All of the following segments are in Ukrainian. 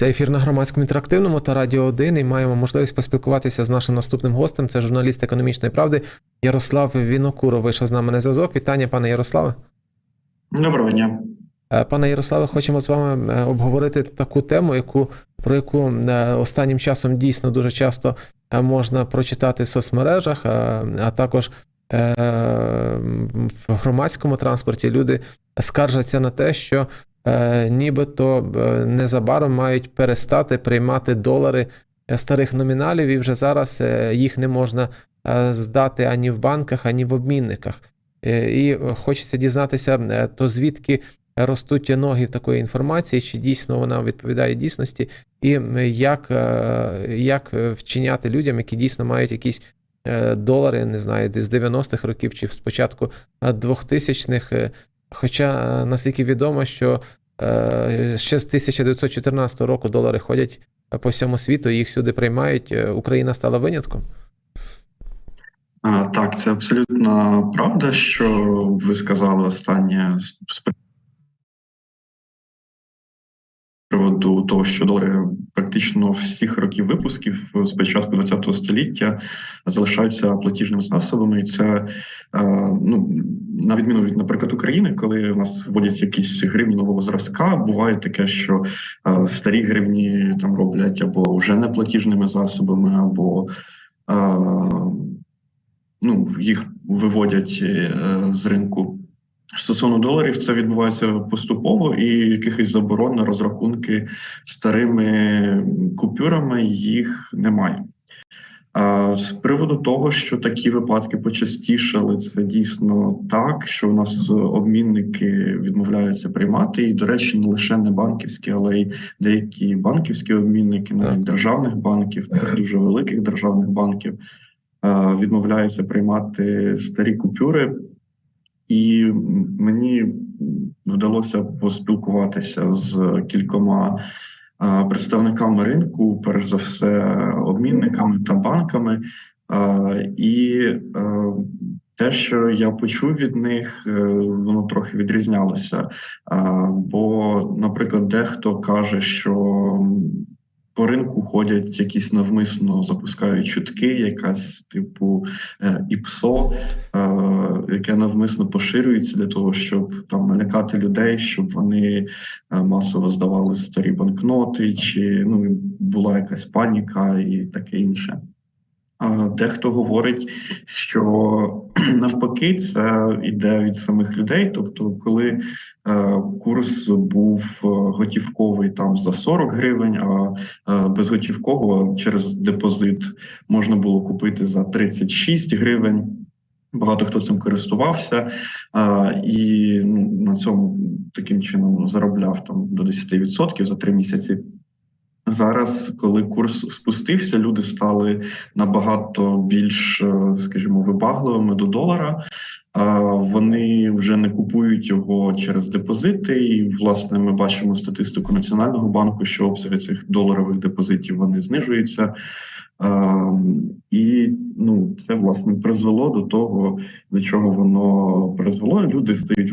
Це ефір на громадському інтерактивному та радіо 1 і маємо можливість поспілкуватися з нашим наступним гостем. Це журналіст економічної правди Ярослав Вінокуров. Вийшов з нами на зв'язок. Вітання, пане Ярославе. Доброго дня. Е, Пане Ярославе, хочемо з вами е, обговорити таку тему, яку про яку е, останнім часом дійсно дуже часто можна прочитати в соцмережах, а, а також в громадському транспорті люди скаржаться на те, що нібито е, незабаром мають перестати приймати долари е, старих номіналів, і вже зараз е, їх не можна е, здати ані в банках, ані в обмінниках. Е, І хочеться дізнатися, е, то звідки ростуть ноги в такої інформації, чи дійсно вона відповідає дійсності, і як, е, як е, вчиняти людям, які дійсно мають якісь е, долари, не знаю, з 90-х років чи спочатку 2000-х. Е, Хоча, е, наскільки відомо, що е, ще з 1914 року долари ходять по всьому світу, їх сюди приймають. Е, Україна стала винятком. Так, це абсолютно правда, що ви сказали останнє з приводу того, що долари практично всіх років випусків з початку ХХ століття залишаються платіжними засобами, і це е, ну на відміну від, наприклад, України, коли у нас вводять якісь гривні нового зразка, буває таке, що е, старі гривні там роблять або вже не платіжними засобами, або е, ну, їх виводять з ринку. Стосовно доларів, це відбувається поступово, і якихось заборон на розрахунки старими купюрами їх немає. А з приводу того, що такі випадки почастішали, це дійсно так, що у нас обмінники відмовляються приймати. І, до речі, не лише не банківські, але й деякі банківські обмінники, навіть державних банків, дуже великих державних банків, відмовляються приймати старі купюри. І мені вдалося поспілкуватися з кількома представниками ринку, перш за все, обмінниками та банками. І те, що я почув від них, е, воно трохи відрізнялося. Бо, наприклад, дехто каже, що по ринку ходять якісь навмисно запускають чутки, якась типу е, ІПСО, е, яке навмисно поширюється для того, щоб там налякати людей, щоб вони е, масово здавали старі банкноти, чи ну була якась паніка і таке інше. Дехто говорить, що навпаки це йде від самих людей. Тобто, коли е, курс був е, готівковий там за 40 гривень, а е, безготівково через депозит можна було купити за 36 гривень. Багато хто цим користувався а, і ну, на цьому таким чином заробляв там до 10% за три місяці. Зараз, коли курс спустився, люди стали набагато більш, е, скажімо, вибагливими до долара. Вони вже не купують його через депозити. І, власне, ми бачимо статистику Національного банку, що обсяги цих доларових депозитів вони знижуються. І ну, це власне призвело до того, до чого воно призвело. Люди стають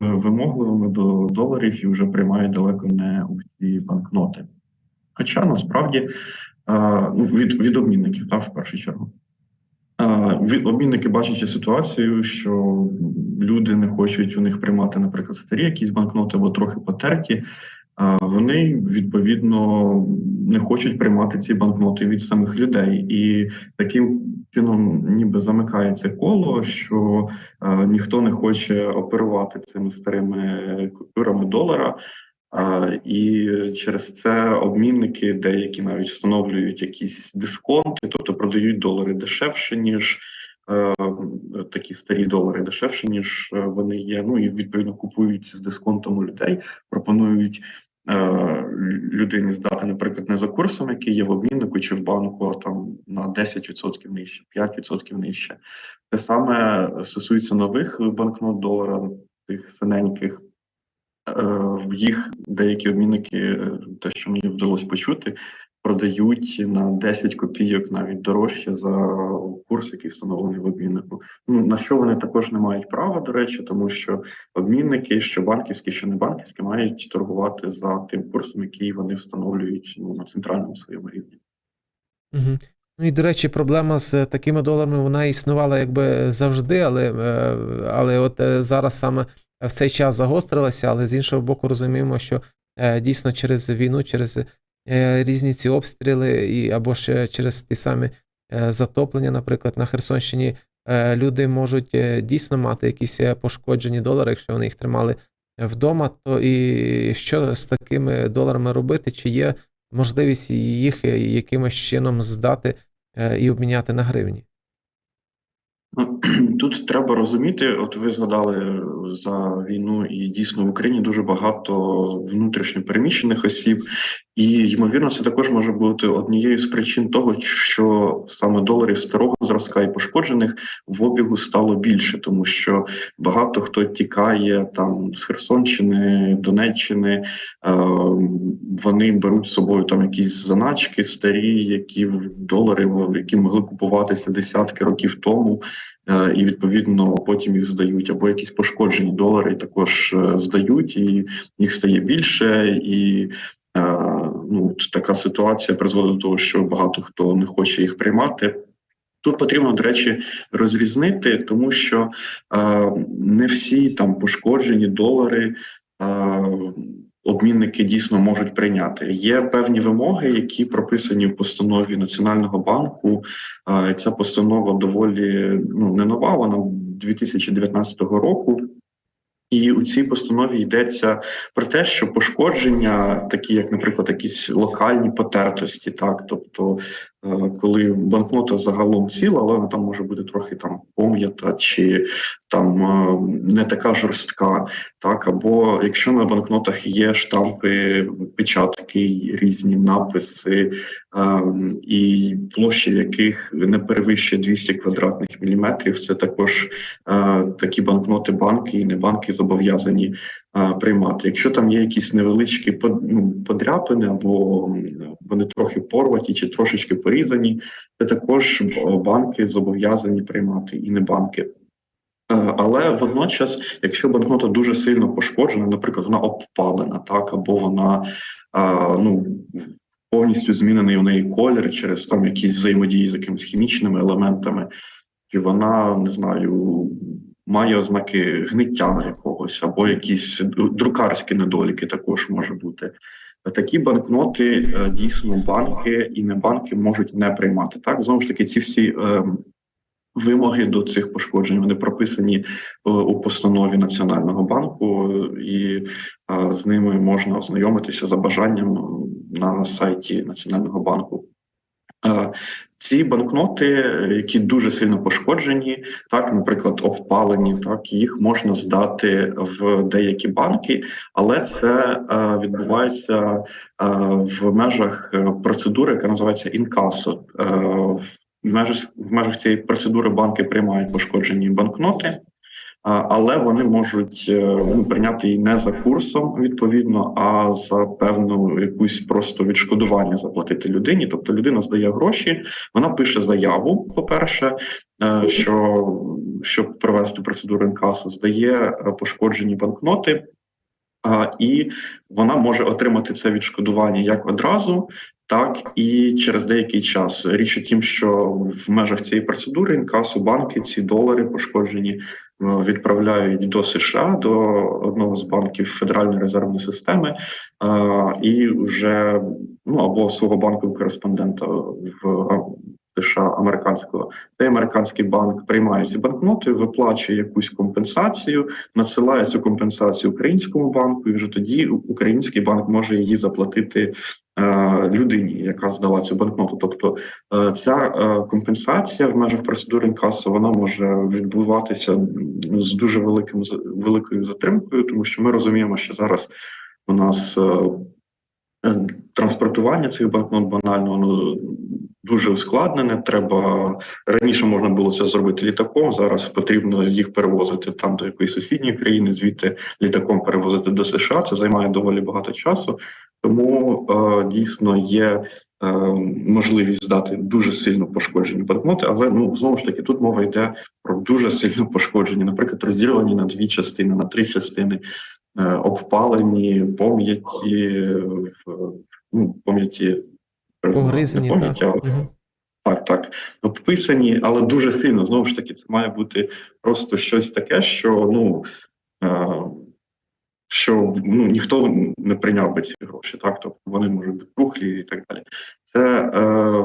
вимогливими до доларів і вже приймають далеко не усі банкноти. Хоча насправді ну, від, від обмінників, так, в першу чергу. Від обмінники бачачи ситуацію, що люди не хочуть у них приймати, наприклад, старі якісь банкноти або трохи потерті. Вони відповідно не хочуть приймати ці банкноти від самих людей, і таким чином, ніби замикається коло, що ніхто не хоче оперувати цими старими купюрами долара. І через це обмінники деякі навіть встановлюють якісь дисконти, тобто продають долари дешевше, ніж е, такі старі долари дешевше, ніж е, вони є. Ну і відповідно купують з дисконтом у людей, пропонують е, людині здати, наприклад, не за курсом, який є в обміннику чи в банку, а там на 10% нижче, 5% нижче. Те саме стосується нових банкнот долара, тих синеньких. Е, їх деякі обмінники, е, те, що мені вдалося почути, продають на 10 копійок навіть дорожче за курс, який встановлений в обміннику. Ну на що вони також не мають права, до речі, тому що обмінники, що банківські, що не банківські, мають торгувати за тим курсом, який вони встановлюють ну, на центральному своєму рівні. Угу. Ну і до речі, проблема з такими доларами вона існувала якби завжди, але, е, але от зараз саме в цей час загострилася, але з іншого боку, розуміємо, що е, дійсно через війну, через е, різні ці обстріли, і або ще через ті самі е, затоплення, наприклад, на Херсонщині, люди можуть дійсно мати якісь пошкоджені долари, якщо вони їх тримали вдома, то і що з такими доларами робити? Чи є можливість їх якимось чином здати і обміняти на гривні? Ну, Тут треба розуміти, от ви згадали за війну, і дійсно в Україні дуже багато внутрішньо переміщених осіб, і ймовірно, це також може бути однією з причин того, що саме доларів старого зразка і пошкоджених в обігу стало більше, тому що багато хто тікає там з Херсонщини, Донеччини, е, вони беруть з собою там якісь заначки старі, які в долари, які могли купуватися десятки років тому. Е, і відповідно потім їх здають, або якісь пошкоджені долари також е, здають, і їх стає більше, і ну така ситуація призводить до того, що багато хто не хоче їх приймати. Тут потрібно, до речі, розрізнити, тому що е, не всі там пошкоджені долари. Е, Обмінники дійсно можуть прийняти. Є певні вимоги, які прописані в постанові Національного банку. Ця постанова доволі ну не нова, вона 2019 року. І у цій постанові йдеться про те, що пошкодження, такі як, наприклад, якісь локальні потертості, так тобто, коли банкнота загалом ціла, але вона там може бути трохи там пом'ята чи там е, не така жорстка, так? Або якщо на банкнотах є штампи, печатки, різні написи ем, і площі, яких не перевищує 200 квадратних міліметрів, це також е, такі банкноти банки і не банки зобов'язані приймати. Якщо там є якісь невеличкі ну, подряпини, або вони трохи порваті чи трошечки порізані, це також банки зобов'язані приймати і не банки. Але водночас, якщо банкнота дуже сильно пошкоджена, наприклад, вона обпалена, так або вона ну повністю змінений у неї колір через там якісь взаємодії з якимись хімічними елементами, чи вона не знаю має ознаки гниття на якогось або якісь друкарські недоліки також може бути. Такі банкноти е, дійсно банки і не банки можуть не приймати. Так знову ж таки, ці всі е, вимоги до цих пошкоджень вони прописані е, у постанові Національного банку, і е, з ними можна ознайомитися за бажанням на сайті Національного банку. Е, ці банкноти, які дуже сильно пошкоджені, так, наприклад, обпалені, так їх можна здати в деякі банки, але це е, відбувається е, в межах процедури, яка називається інкасо. Е, в межах в межах цієї процедури банки приймають пошкоджені банкноти але вони можуть е, ну, прийняти її не за курсом відповідно, а за певну якусь просто відшкодування заплатити людині. Тобто людина здає гроші, вона пише заяву. По перше, е, що щоб провести процедуру інкасу, здає е, пошкоджені банкноти. І вона може отримати це відшкодування як одразу, так і через деякий час. Річ у тім, що в межах цієї процедури інкасу банки ці долари пошкоджені відправляють до США до одного з банків Федеральної резервної системи, і вже ну або свого банку кореспондента в США американського цей американський банк приймає ці банкноти, виплачує якусь компенсацію, надсилає цю компенсацію українському банку, і вже тоді український банк може її заплатити Е, людині, яка здала цю банкноту. Тобто е, ця е, компенсація в межах процедури інкасу вона може відбуватися з дуже великим великою затримкою, тому що ми розуміємо, що зараз у нас транспортування цих банкнот банально воно дуже ускладнене. Треба раніше можна було це зробити літаком. Зараз потрібно їх перевозити там до якоїсь сусідньої країни, звідти літаком перевозити до США. Це займає доволі багато часу. Тому е, дійсно є е, можливість здати дуже сильно пошкоджені банкноти, але ну знову ж таки тут мова йде про дуже сильно пошкоджені, наприклад, розділені на дві частини, на три частини, е, обпалені, пом'яті, ну, пом'яті Погризані, пам'яті, так. так, так. Обписані, але дуже сильно. Знову ж таки, це має бути просто щось таке, що ну. Що ну ніхто не прийняв би ці гроші, так тобто вони можуть бути рухлі і так далі. Це е,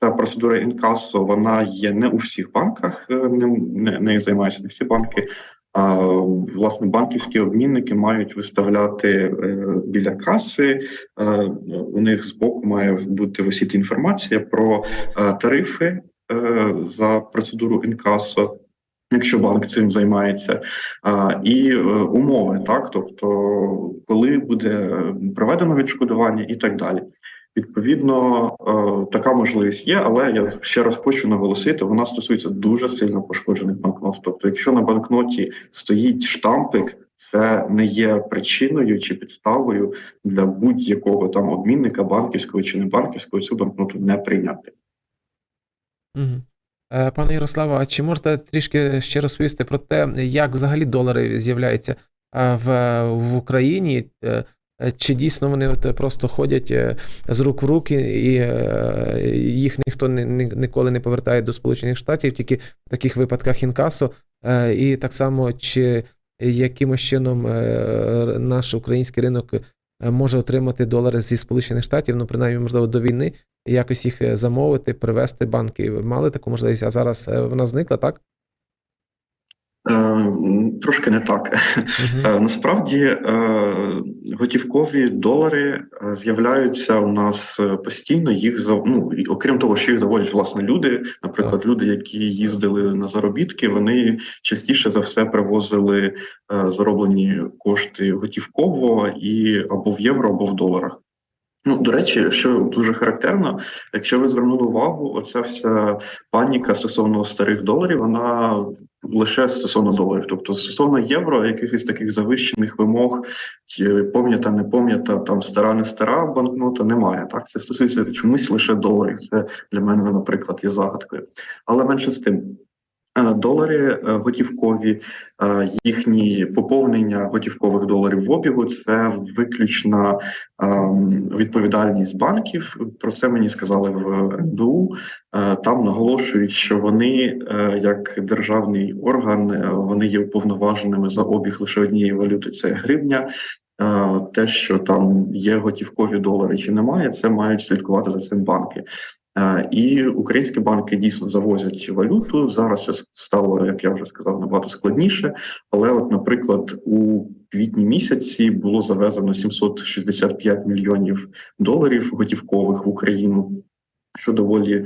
та процедура інкасо, вона є не у всіх банках, е, не, не, нею займаються не всі банки. А власне банківські обмінники мають виставляти е, біля каси. Е, у них збоку має бути висіти інформація про е, тарифи е, за процедуру інкасо. Якщо банк цим займається, і е, умови, так тобто, коли буде проведено відшкодування і так далі. Відповідно, е, така можливість є, але я ще раз хочу наголосити, вона стосується дуже сильно пошкоджених банкнот. Тобто, якщо на банкноті стоїть штампик, це не є причиною чи підставою для будь-якого там обмінника банківського чи не банківського цю банкноту не прийняти. Мгм. Е, Пане Ярославе, а чи можете трішки ще розповісти про те, як взагалі долари з'являються е, в, в Україні? Е, Чи дійсно вони просто ходять з рук в руки, і їх ніхто ні- ні- ніколи не повертає до Сполучених Штатів, тільки в таких випадках інкасо? Е, І так само, чи якимось чином наш український ринок може отримати долари зі Сполучених Штатів, ну принаймні, можливо, до війни, якось їх е, замовити, привезти банки. Ви Мали таку можливість, а зараз е, вона зникла, так? Е, Трошки не так. Е, Насправді готівкові долари з'являються у нас постійно. Їх ну, окрім того, що їх заводять власне люди. Наприклад, люди, які їздили на заробітки, вони частіше за все привозили зароблені кошти готівково і або в євро, або в доларах. Ну, до речі, що дуже характерно, якщо ви звернули увагу, оця вся паніка стосовно старих доларів, вона лише стосовно доларів, тобто стосовно євро, якихось таких завищених вимог, чи пом'ята, не пом'ята, там стара, не стара банкнота, немає. Так, це стосується чомусь лише доларів. Це для мене, наприклад, є загадкою. Але менше з тим. Е, Долари е, готівкові, е, їхні поповнення готівкових доларів в обігу це виключна відповідальність банків. Про це мені сказали в НБУ. Там наголошують, що вони, як державний орган, вони є уповноваженими за обіг лише однієї валюти це гривня. Те, що там є готівкові долари чи немає, це мають слідкувати за цим банки. Е, І українські банки дійсно завозять валюту. Зараз це стало, як я вже сказав, набагато складніше. Але, от, наприклад, у квітні місяці було завезено 765 мільйонів доларів готівкових в Україну. Що доволі е,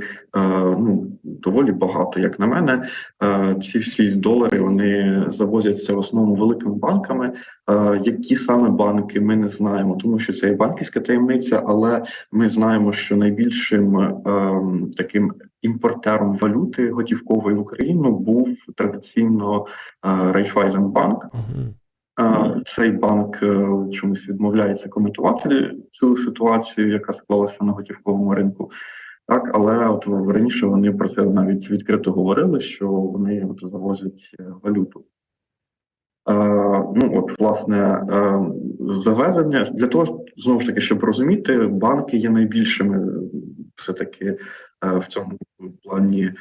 ну доволі багато, як на мене, Е, ці всі долари вони завозяться в основному великими банками. Е, Які саме банки ми не знаємо, тому що це є банківська таємниця, але ми знаємо, що найбільшим ем, таким імпортером валюти готівкової в Україну був традиційно е, Райфайзенбанк. Е, Цей банк чомусь відмовляється коментувати цю ситуацію, яка склалася на готівковому ринку. Так, але от раніше вони про це навіть відкрито говорили, що вони от завозять е, валюту. Е, ну от власне е, завезення для того, знову ж таки, щоб розуміти, банки є найбільшими все таки е, в цьому плані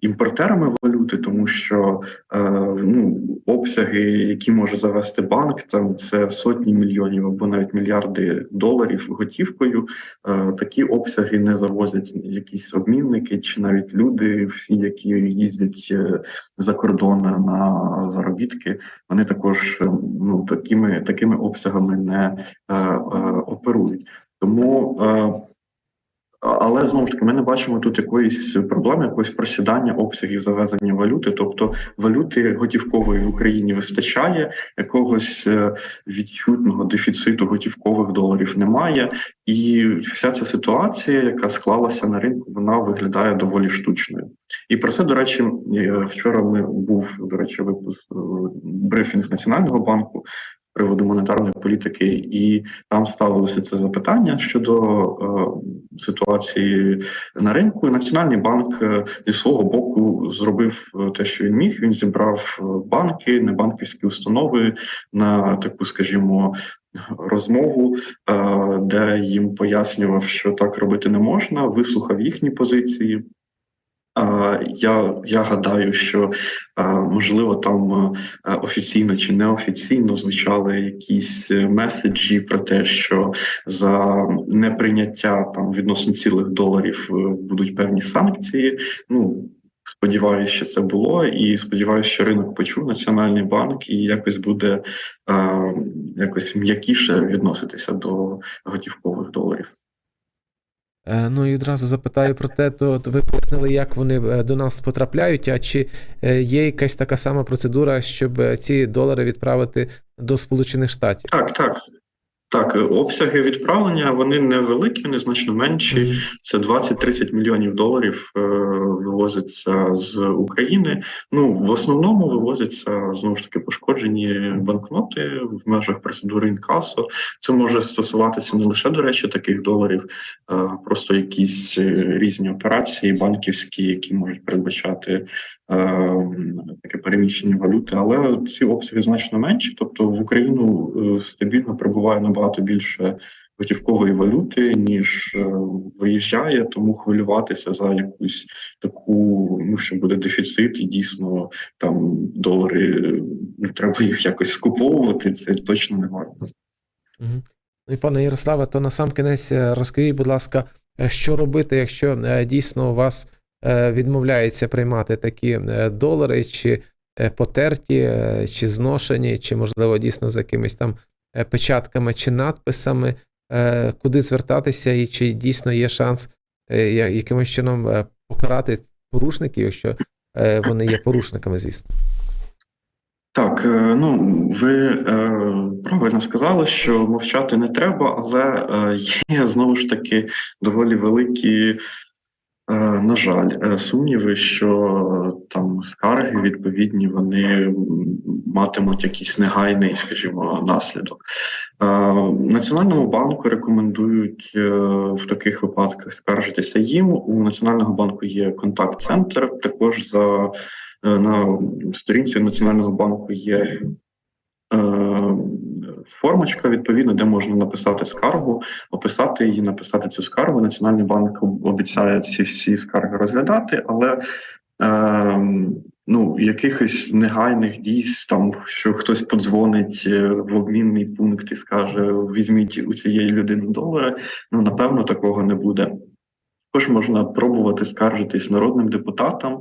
імпортерами валюти, тому що е, ну обсяги, які може завести банк, там це сотні мільйонів або навіть мільярди доларів готівкою. Е, такі обсяги не завозять якісь обмінники чи навіть люди, всі, які їздять е, за кордон на заробітки, вони також е, ну такими такими обсягами не е, е, оперують. Тому е, але знову ж таки, ми не бачимо тут якоїсь проблеми, якогось просідання обсягів завезення валюти. Тобто валюти готівкової в Україні вистачає, якогось е, відчутного дефіциту готівкових доларів немає, і вся ця ситуація, яка склалася на ринку, вона виглядає доволі штучною. І про це, до речі, е, вчора ми був до речі, випуск е, брифінг Національного банку. Приводу монетарної політики, і там ставилося це запитання щодо е, ситуації на ринку. І Національний банк е, зі свого боку зробив е, те, що він міг. Він зібрав е, банки, небанківські установи на таку, скажімо. Розмову, де їм пояснював, що так робити не можна, вислухав їхні позиції. Я, я гадаю, що можливо там офіційно чи неофіційно звучали якісь е, меседжі про те, що за неприйняття там відносно цілих доларів е, будуть певні санкції. Ну сподіваюся, що це було, і сподіваюся, що ринок почув національний банк і якось буде якось м'якіше відноситися до готівкових доларів. Е, Ну і одразу запитаю про те, то ви пояснили, як вони е, до нас потрапляють, а чи е, є якась така сама процедура, щоб ці долари відправити до Сполучених Штатів? Так, так. Так, е, обсяги відправлення вони невеликі, вони значно менші. Це 20-30 мільйонів доларів е, вивозиться з України. Ну в основному вивозяться знову ж таки пошкоджені банкноти в межах процедури інкасо. Це може стосуватися не лише до речі таких доларів, е, просто якісь е, різні операції банківські, які можуть передбачати. е, Таке переміщення валюти, але ці обсяги значно менші. Тобто в Україну стабільно прибуває набагато більше готівкової валюти, ніж е, виїжджає, тому хвилюватися за якусь таку, ну що буде дефіцит, і дійсно там долари ну, треба їх якось скуповувати. Це точно не варто. Ну і пане Ярославе, то на сам кінець е, розкажіть, будь ласка, е, що робити, якщо дійсно у вас відмовляється приймати такі долари, чи потерті, чи зношені, чи, можливо, дійсно з якимись там печатками чи надписами, е, куди звертатися, і чи дійсно є шанс е, якимось чином е, покарати порушників, якщо е, вони є порушниками, звісно. Так, е, ну ви е, правильно сказали, що мовчати не треба, але е, є знову ж таки доволі великі, е, на жаль, е, сумніви, що там скарги відповідні вони матимуть якийсь негайний, скажімо, наслідок. Е, Національному банку рекомендують е, в таких випадках скаржитися їм. У Національного банку є контакт-центр. Також за е, на сторінці Національного банку є е, формочка, відповідно, де можна написати скаргу, описати її, написати цю скаргу. Національний банк обіцяє ці всі скарги розглядати, але е, ну, якихось негайних дій, там що хтось подзвонить е, в обмінний пункт і скаже: візьміть у цієї людини долари. Ну напевно, такого не буде. Також можна пробувати скаржитись народним депутатам.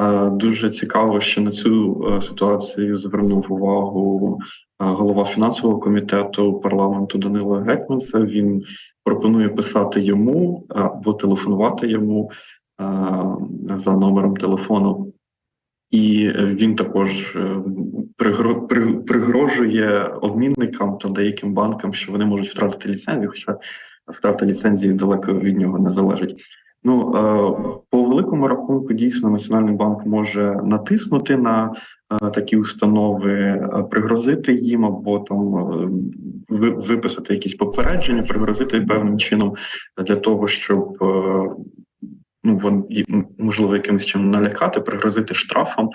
Е, Дуже цікаво, що на цю е, ситуацію звернув увагу голова фінансового комітету парламенту Данило Гетманцев. Він пропонує писати йому або телефонувати йому за номером телефону. І він також е, пригрожує обмінникам та деяким банкам, що вони можуть втратити ліцензію, хоча втрата ліцензії далеко від нього не залежить. Ну е, по великому рахунку, дійсно, Національний банк може натиснути на е, такі установи, е, пригрозити їм або там виписати якісь попередження, пригрозити певним чином для того, щоб ну вон можливо якимось чином налякати, пригрозити штрафом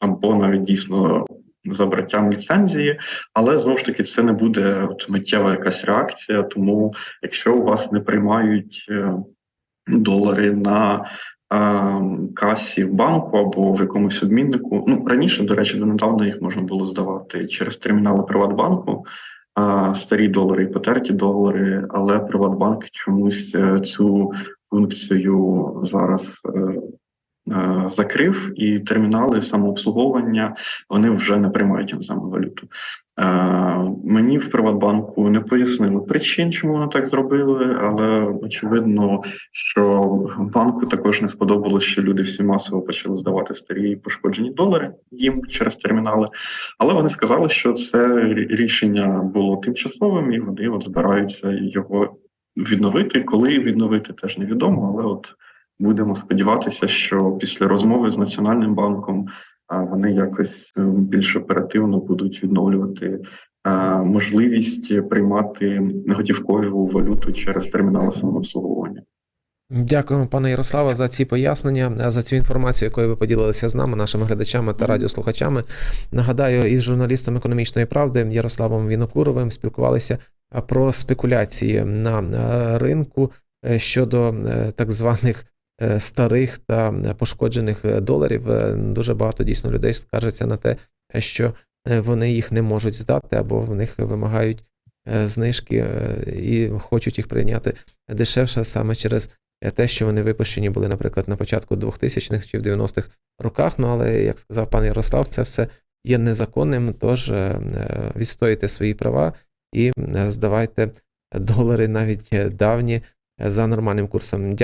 або навіть дійсно забраттям ліцензії, але знову ж таки це не буде от миттєва якась реакція. Тому якщо у вас не приймають долари на е, касі в банку або в якомусь обміннику, ну раніше, до речі, донедавна їх можна було здавати через термінали Приватбанку. е, Старі долари і потерті долари, але Приватбанк чомусь е, цю функцію зараз закрив, і термінали самообслуговування вони вже не приймають іноземну валюту. Е, мені в Приватбанку не пояснили причин, чому вони так зробили, але очевидно, що банку також не сподобалося, що люди всі масово почали здавати старі пошкоджені долари їм через термінали. Але вони сказали, що це рішення було тимчасовим, і вони от збираються його відновити. Коли відновити, теж невідомо, але от будемо сподіватися, що після розмови з Національним банком вони якось е, більш оперативно будуть відновлювати можливість приймати готівкову валюту через термінали самообслуговування. Дякуємо, пане Ярославе, за ці пояснення, е, за цю інформацію, якою ви поділилися з нами, нашими глядачами та радіослухачами. Нагадаю, із журналістом економічної правди Ярославом Вінокуровим спілкувалися е, про спекуляції на ринку щодо так званих старих та е, пошкоджених е, доларів. Е, Дуже багато дійсно людей скаржаться на те, е, що е, вони їх не можуть здати або в них вимагають е, знижки е, і хочуть їх прийняти дешевше саме через е, те, що вони випущені були, наприклад, на початку 2000-х чи в 90-х роках. Ну але, як сказав пан Ярослав, це все є незаконним, тож е, е, відстоюйте свої права і е, здавайте долари навіть е, давні е, за нормальним курсом. Дякую.